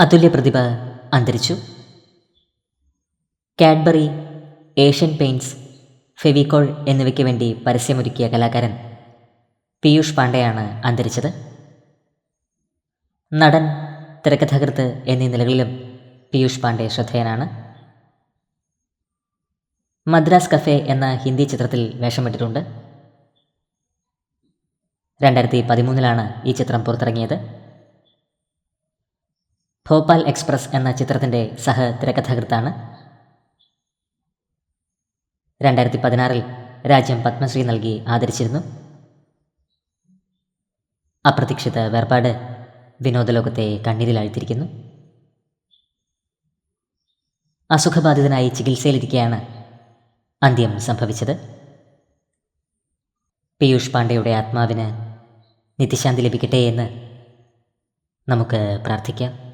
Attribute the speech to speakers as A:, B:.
A: അതുല്യ പ്രതിഭ അന്തരിച്ചു. Cadbury Asian paints Fevicol എന്നിവയ്ക്ക് വേണ്ടി പരസ്യമൊരുക്കിയ കലാകാരൻ പീയൂഷ് പാണ്ഡെയാണ് അന്തരിച്ചത്. നടൻ തിരക്കഥാകൃത്ത് എന്നീ നിലകളിലും പീയൂഷ് പാണ്ഡെ ശ്രദ്ധേയനാണ്. മദ്രാസ് കഫേ എന്ന ഹിന്ദി ചിത്രത്തിൽ വേഷമിട്ടിട്ടുണ്ട്. രണ്ടായിരത്തി പതിമൂന്നിലാണ് ഈ ചിത്രം പുറത്തിറങ്ങിയത്. ഭോപ്പാൽ എക്സ്പ്രസ് എന്ന ചിത്രത്തിന്റെ സഹ തിരക്കഥാകൃത്താണ് രണ്ടായിരത്തി പതിനാറിൽ രാജ്യം പത്മശ്രീ നൽകി ആദരിച്ചിരുന്നു. അപ്രതീക്ഷിത വേർപാട് വിനോദലോകത്തെ കണ്ണീരിലാഴ്ത്തിയിരിക്കുന്നു. അസുഖബാധിതനായി ചികിത്സയിലിരിക്കെയാണ് അന്ത്യം സംഭവിച്ചത്. പീയൂഷ് പാണ്ഡെയുടെ ആത്മാവിന് നിത്യശാന്തി ലഭിക്കട്ടെ എന്ന് നമുക്ക് പ്രാർത്ഥിക്കാം.